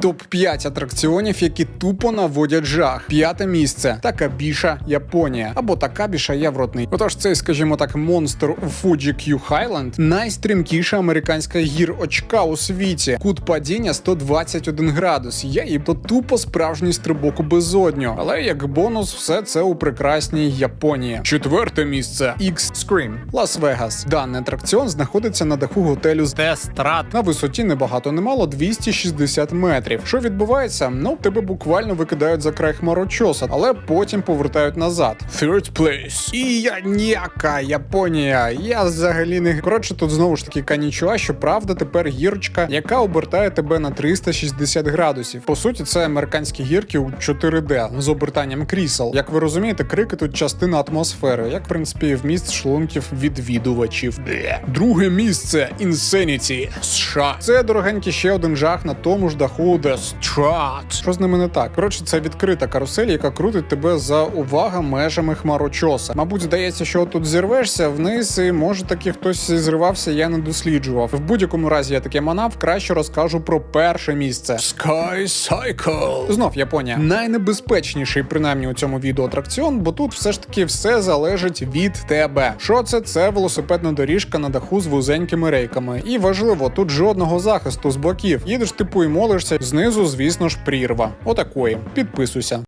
Топ 5 атракціонів, які тупо наводять жах. П'яте місце Такабіша, Японія. Або Такабіша Євротний. Отож, цей, скажімо так, монстр у Fuji Q Highland найстрімкіша американська гір очка у світі. Кут падіння 121 градус. Я їм то тупо справжній стрибок у безодню. Але як бонус, все це у прекрасній Японії. Четверте місце X Scream, Лас-Вегас. Даний атракціон знаходиться на даху готелю з Тестрат. на висоті не багато не мало 260 метрів. Що відбувається? Ну, тебе буквально викидають за край хмарочоса, але потім повертають назад. Third place. І я ніяка Японія. Я взагалі не коротше. Тут знову ж таки канічуа, що правда тепер гірочка, яка обертає тебе на 360 градусів. По суті, це американські гірки у 4D з обертанням крісел. Як ви розумієте, крики тут частина атмосфери, як в принципі і вміст шлунків відвідувачів. Друге місце Insanity США. Це дорогенький ще один жах на тому ж даху The Strat. Що з ними не так? Коротше, це відкрита карусель, яка крутить тебе за увага межами хмарочоса. Мабуть, здається, що тут зірвешся вниз, і може таки хтось зривався, я не досліджував. В будь-якому разі я таке манав, краще розкажу про перше місце. Sky Cycle. Знов Японія. Найнебезпечніший, принаймні у цьому відео атракціон, бо тут все ж таки все залежить від тебе. Що це? Це велосипедна доріжка на даху з вузенькими рейками. І важливо, тут жодного захисту з боків. Їдеш типу і молишся. Знизу, звісно ж, прірва. Отакої. Підписуйся.